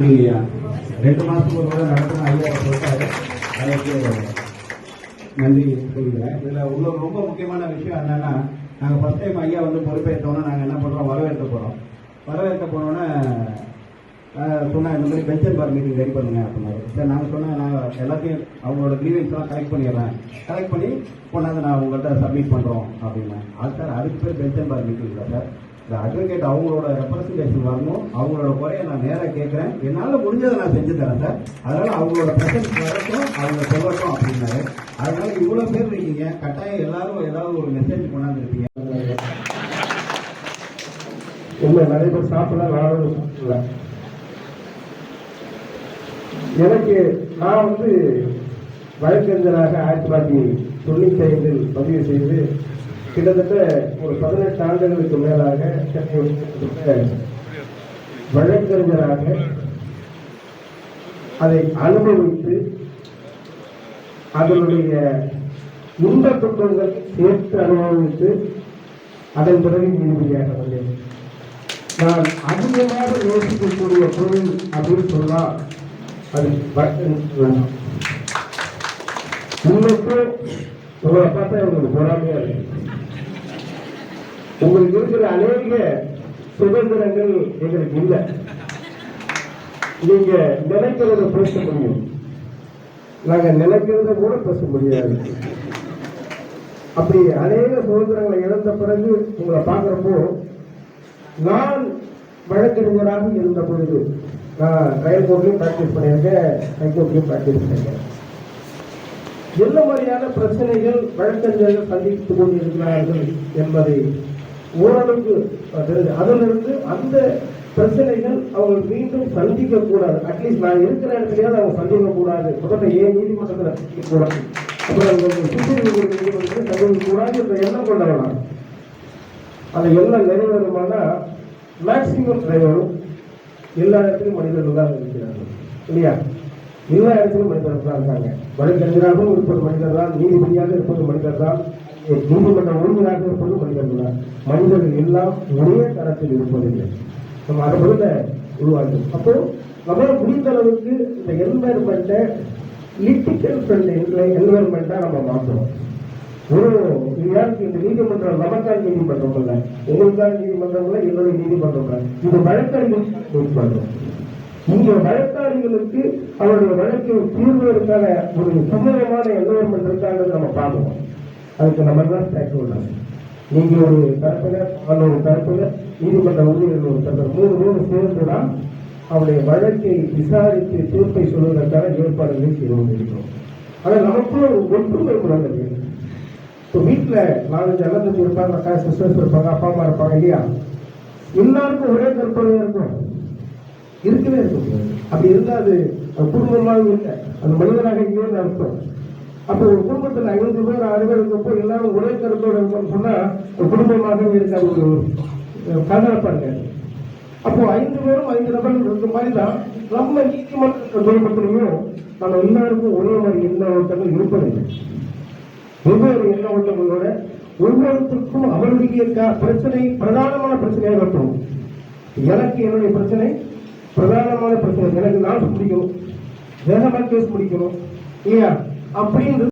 இல்லையா? ரெண்டு மாசத்துக்கு ஒரு முறை நடத்தின ஐயா சொல்லிட்டாரு அதுக்கு நன்றி சொல்கிறேன் இதில் உள்ள ரொம்ப முக்கியமான விஷயம் என்னன்னா நாங்கள் ஃபர்ஸ்ட் டைம் ஐயா வந்து பொறுப்பேற்றோன்னா நாங்கள் என்ன பண்ணுறோம் வரவேற்க போகிறோம் வரவேற்க போனோன்னே சொன்னால் இந்த மாதிரி பென்ஷன் பார் மீட்டிங் ரெடி பண்ணுங்க அப்படின்னாரு. சரி நாங்கள் சொன்னால் நாங்கள் எல்லாத்தையும் அவங்களோட கிரீவன்ஸ் கலெக்ட் பண்ணிடுறேன். கலெக்ட் பண்ணி கொண்டாந்து நான் உங்கள்கிட்ட சப்மிட் பண்ணுறோம் அப்படின்னா அது சார் அதுக்கு பேர் பென்ஷன் பார் மீட்டிங் இல்லை சார் இந்த அட்வொகேட் அவங்களோட ரெப்ரஸன்டேஷன் வரணும். அவங்களோட குறைய நான் நேராக கேட்குறேன். என்னால் முடிஞ்சதை நான் செஞ்சு தரேன் சார். அதனால அவங்களோட பிரசன்ஸ் வரட்டும் அவங்க சொல்லட்டும் அப்படின்னாரு. அதனால இவ்வளோ பேர் இருக்கீங்க. கட்டாயம் எல்லாரும் ஏதாவது ஒரு மெசேஜ் கொண்டாந்துருப்பீங்க. இல்லை நிறைய பேர் சாப்பிடல நானும் சாப்பிடல எனக்கு நான் வந்து வழக்கறிஞராக ஆயிரத்தி தொள்ளாயிரத்தி தொண்ணூத்தி ஐந்தில் பதிவு செய்து கிட்டத்தட்ட ஒரு பதினெட்டு ஆண்டுகளுக்கு மேலாக சென்னை உயர்நீதிமன்ற வழக்கறிஞராக அதை அனுபவித்து அதனுடைய இன்ப துன்பங்கள் சேர்த்து அனுபவித்து அதன் பிறகு நீதிபதியாக வந்தேன். நான் அதிகமாக யோசிக்கக்கூடிய பொருள் அப்படின்னு சொன்னா அது வேண்டாம் சொல்லலாம் உங்களுக்கு உங்களை பார்த்தா உங்களுக்கு பொறாமையாக இருக்கு. உங்களுக்கு இருக்கிற அநேக சுதந்திரங்கள் எங்களுக்கு இல்லை. நீங்க நினைக்கிறத பேச முடியும். நாங்க நினைக்கிறத கூட பேச முடியாது. அப்படி அநேக சுதந்திரங்களை இழந்த பிறகு உங்களை பார்க்குறப்போ நான் வழக்கறிஞராக இருந்த பொழுது நான் ட்ரையல் கோர்ட்லையும் ப்ராக்டிஸ் பண்ணியிருக்கேன் ஹைகோர்ட்லையும் ப்ராக்டிஸ் பண்ணியிருக்கேன். என்ன மாதிரியான பிரச்சனைகள் வழக்கறிஞர்கள் சந்தித்துக் கொண்டிருக்கிறார்கள் என்பதை ஓரளவுக்கு தெரிஞ்சு. அதிலிருந்து அந்த பிரச்சனைகள் அவங்க மீண்டும் சந்திக்க கூடாது அட்லீஸ்ட் நான் இருக்கிற இடத்துலயாவது அவங்க சந்திக்க கூடாது முதல்ல ஏன் நீதிமன்றத்தில் சந்திக்க கூடாது அப்புறம் சுப்ரீம் கோர்ட் நீதிமன்றத்தில் சந்திக்க கூடாது என்ற எண்ணம் கொண்டவனா அந்த எண்ணம் நிறைவேறுமானா மேக்சிமம் டிரைவரும் எல்லா இடத்துலையும் மனிதர்கள் தான் இருக்கிறார்கள். இல்லையா? எல்லா இடத்துலையும் மனிதர்கள் தான் இருக்காங்க. வழக்கறிஞராகவும் இருப்பது மனிதர் தான் நீதிபதியாக இருப்பது மனிதர் தான். நீதிமன்ற உறுப்பினராக இருப்பது மனிதர்கள் மனிதர்கள் எல்லாம் ஒரே தரத்தில் இருப்பதில்லை. நம்ம அதை முதல்ல உருவாக்கணும். அப்போ நம்மளால முடிந்த அளவுக்கு இந்த என்வைரன்மெண்ட்டை லிட்டிக்கல் ஃப்ரெண்ட் என்வைரன்மெண்ட்டாக நம்ம மாற்றணும். ஒரு யாருக்கு இந்த நீதிமன்றம் நமக்கான நீதிமன்றம் இல்ல உங்களுக்கான நீதிமன்றம் இல்ல என்னுடைய நீதிமன்றம் இல்ல இது வழக்கறிஞர் நீதிமன்றம். இங்க வழக்காளிகளுக்கு அவருடைய வழக்கை தீர்வதற்கான ஒரு சுமூகமான என்வரன்மெண்ட் இருக்காங்கிறது நம்ம பார்க்கணும். அதுக்கு நம்ம தான் ஸ்டேக் ஹோல்டர் நீங்கள் ஒரு தரப்புல அவன் ஒரு தரப்புல நீதிமன்ற ஊழியர்கள் ஒரு தரப்பு மூணு மூணு சேர்ந்து தான் அவருடைய வழக்கை விசாரித்து தீர்ப்பை சொல்வதற்கான ஏற்பாடுகளை செய்து கொண்டிருக்கிறோம். ஆனால் நமக்குள்ள ஒரு ஒற்றுமை குணங்கள் இப்போ வீட்டில் நாலஞ்சு அண்ணன் இருப்பாங்க அக்கா சிஸ்டர்ஸ் இருப்பாங்க அப்பா அம்மா இருப்பாங்க இல்லையா? எல்லாருக்கும் ஒரே கற்பனை இருக்கும். இருக்கவே இருக்கும். அப்படி இருந்தால் அது அது குடும்பமாக இல்லை. அந்த மனிதனாக இல்லைன்னு அர்த்தம். அப்போ ஒரு குடும்பத்தில் ஐந்து பேர் ஆறு பேர் எல்லாரும் ஒரே கருத்தோட இருக்கணும்னு சொன்னா அது குடும்பமாகவே இருக்காது ஒரு கலப்பா அப்போ ஐந்து பேரும் ஐந்து நபர்கள் இருக்க மாதிரி தான் நம்ம நீதிமன்ற குடும்பத்திலையும் நம்ம எல்லாருக்கும் ஒரே மாதிரி எந்த ஓட்டங்கள் இருப்பதில்லை வெவ்வேறு எண்ண ஓட்டங்களோட ஒவ்வொருத்தருக்கும் அவருடைய பிரச்சனை பிரதானமான பிரச்சனையாக இருக்கும் எனக்கு என்னுடைய பிரச்சனை பிரதானமான பிரச்சனை. எனக்கு நான் முடிக்கணும் வேகமாக கேஸ் முடிக்கணும். இல்லையா? அப்படின்னு